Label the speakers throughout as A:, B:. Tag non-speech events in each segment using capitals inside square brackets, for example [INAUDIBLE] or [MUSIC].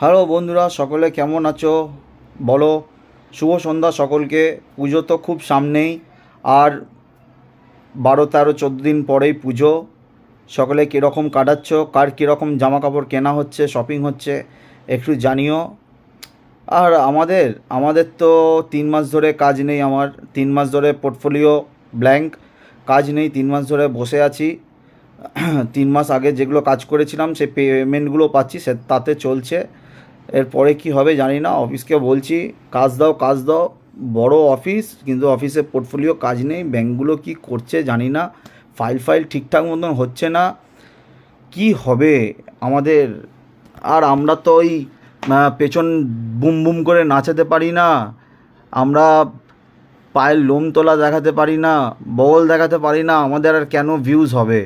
A: Hello বন্ধুরা, সকলে কেমন আছো? বলো, শুভ সন্ধ্যা সকলকে। পুজো তো খুব সামনেই, আর বারো তেরো চোদ্দ দিন পরেই পুজো। সকলে কীরকম কাটাচ্ছ, কার কীরকম জামা কাপড় কেনা হচ্ছে শপিং হচ্ছে, একটু জানিও। আর আমাদের আমাদের তো তিন মাস ধরে কাজ নেই আমার, তিন মাস ধরে পোর্টফোলিও ব্ল্যাঙ্ক কাজ নেই, তিন মাস ধরে বসে আছি। [CLEARS THROAT] তিন মাস আগে যেগুলো কাজ করেছিলাম, সেই পেমেন্টগুলো পাচ্ছি, সে, তাতে চলছে। এরপরে কি হবে জানি না, অফিসকে বলছি, কাজ দাও কাজ দাও, বড় অফিস, কিন্তু অফিসে পোর্টফোলিও কাজ নেই, ব্যাঙ্কগুলো কি করছে জানি না ফাইল ফাইল ঠিকঠাক মতন হচ্ছে না, কি হবে আমাদের? আর আমরা তো ওই পেছন বুম বুম করে নাচাতে পারি না, আমরা পায়ের লোম তোলা দেখাতে পারি না বগল দেখাতে পারি না, আমাদের আর কেন ভিউজ হবে?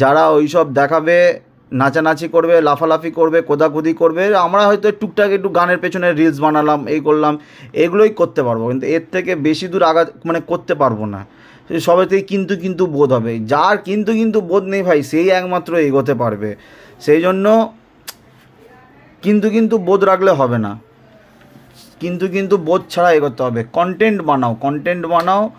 A: যারা ওইসব দেখাবে নাচানাচি করবে, লাফালাফি করবে, কোদাকুদি করবে, আমরা হয়তো টুকটাক একটু গানের পেছনে রিলস বানালাম, এই করলাম, এগুলোই করতে পারব, কিন্তু এর থেকে বেশি দূর আগা মানে করতে পারব না। সবাই সবেতেই কিন্তু কিন্তু বোধ হবে। যার কিন্তু কিন্তু বোধ নেই ভাই, সেই একমাত্র এগোতে পারবে। সেই জন্য কিন্তু কিন্তু বোধ রাখলে হবে না। কিন্তু কিন্তু বোধ ছাড়া এগোতে হবে। কন্টেন্ট বানাও কন্টেন্ট বানাও।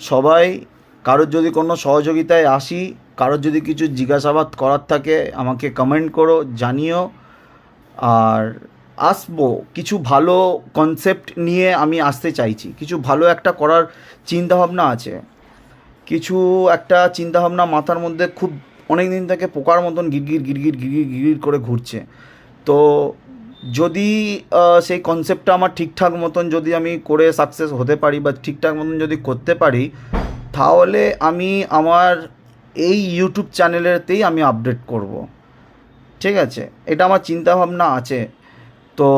A: সবাই, কারোর যদি কোনো সহযোগিতায় আসি কারোর যদি কিছু জিজ্ঞাসাবাদ করার থাকে, আমাকে কমেন্ট করো, জানিও। আর আসব, কিছু ভালো কনসেপ্ট নিয়ে আমি আসতে চাইছি। কিছু ভালো একটা করার চিন্তাভাবনা আছে। কিছু একটা চিন্তাভাবনা মাথার মধ্যে খুব অনেক দিন থেকে পোকার মতন গিরগির গিরগির গিরগির গিরগির করে ঘুরছে। তো যদি সেই কনসেপ্টটা আমার ঠিকঠাক মতন যদি আমি করে সাকসেস হতে পারি বা ঠিকঠাক মতন যদি করতে পারি, তাহলে আমি আমার এই ইউটিউব চ্যানেলেতেই আমি আপডেট করব। ঠিক আছে? এটা আমার চিন্তাভাবনা আছে। তো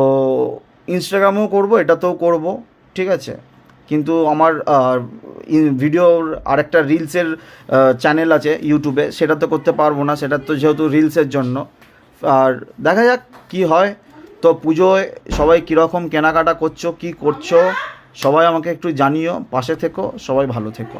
A: ইনস্টাগ্রামেও করব, এটাতেও করব, ঠিক আছে? কিন্তু আমার ভিডিওর আরেকটা রিলসের চ্যানেল আছে ইউটিউবে সেটা তো করতে পারব না। সেটা তো যেহেতু রিলসের জন্য। আর দেখা যাক কি হয়। তো পুজোয় সবাই কীরকম কেনাকাটা করছ, কি করছ, সবাই আমাকে একটু জানিও। পাশে থেকো, সবাই ভালো থেকো।